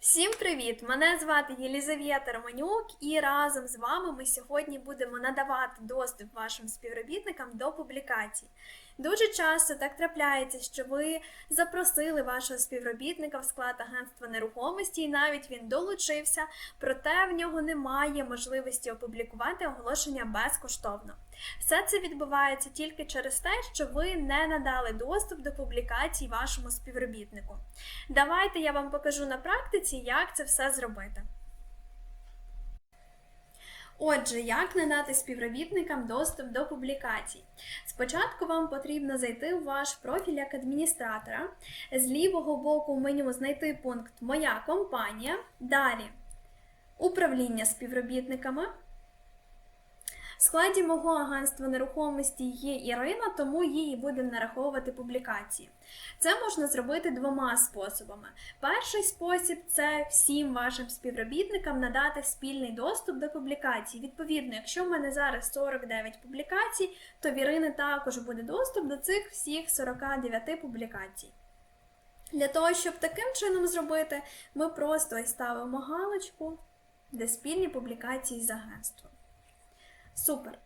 Всім привіт! Мене звати Єлізавета Романюк, і разом з вами ми сьогодні будемо надавати доступ вашим співробітникам до публікацій. Дуже часто так трапляється, що ви запросили вашого співробітника в склад агентства нерухомості, і навіть він долучився, проте в нього немає можливості опублікувати оголошення безкоштовно. Все це відбувається тільки через те, що ви не надали доступ до публікацій вашому співробітнику. Давайте я вам покажу на практиці, як це все зробити. Отже, як надати співробітникам доступ до публікацій? Спочатку вам потрібно зайти у ваш профіль як адміністратора, з лівого боку меню знайти пункт Моя компанія, далі управління співробітниками. В складі мого агентства нерухомості є Ірина, тому їй будемо нараховувати публікації. Це можна зробити двома способами. Перший спосіб це всім вашим співробітникам надати спільний доступ до публікацій. Відповідно, якщо в мене зараз 49 публікацій, то в Ірини також буде доступ до цих всіх 49 публікацій. Для того, щоб таким чином зробити, ми просто ставимо галочку, де спільні публікації з агентством. Супер.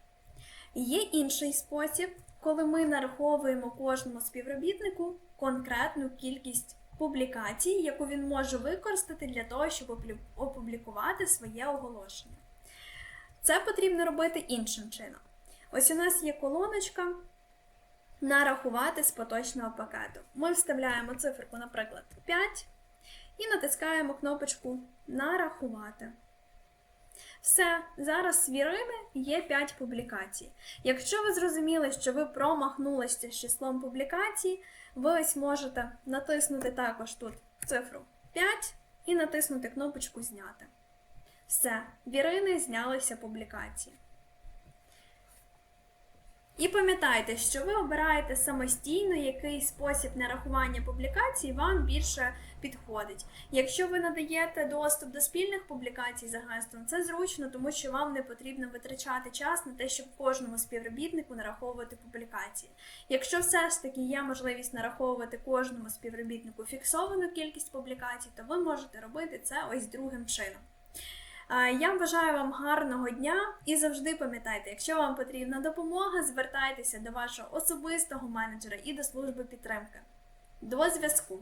Є інший спосіб, коли ми нараховуємо кожному співробітнику конкретну кількість публікацій, яку він може використати для того, щоб опублікувати своє оголошення. Це потрібно робити іншим чином. Ось у нас є колоночка нарахувати з поточного пакету. Ми вставляємо циферку, наприклад, 5 і натискаємо кнопочку Нарахувати. Все, зараз свірими є 5 публікацій. Якщо ви зрозуміли, що ви промахнулися з числом публікацій, ви ось можете натиснути також тут цифру 5 і натиснути кнопочку Зняти. Все, вірини знялися публікації. І пам'ятайте, що ви обираєте самостійно, який спосіб нарахування публікацій вам більше підходить. Якщо ви надаєте доступ до спільних публікацій з агентством, це зручно, тому що вам не потрібно витрачати час на те, щоб кожному співробітнику нараховувати публікації. Якщо все ж таки є можливість нараховувати кожному співробітнику фіксовану кількість публікацій, то ви можете робити це ось другим чином. Я бажаю вам гарного дня і завжди пам'ятайте, якщо вам потрібна допомога, звертайтеся до вашого особистого менеджера і до служби підтримки. До зв'язку!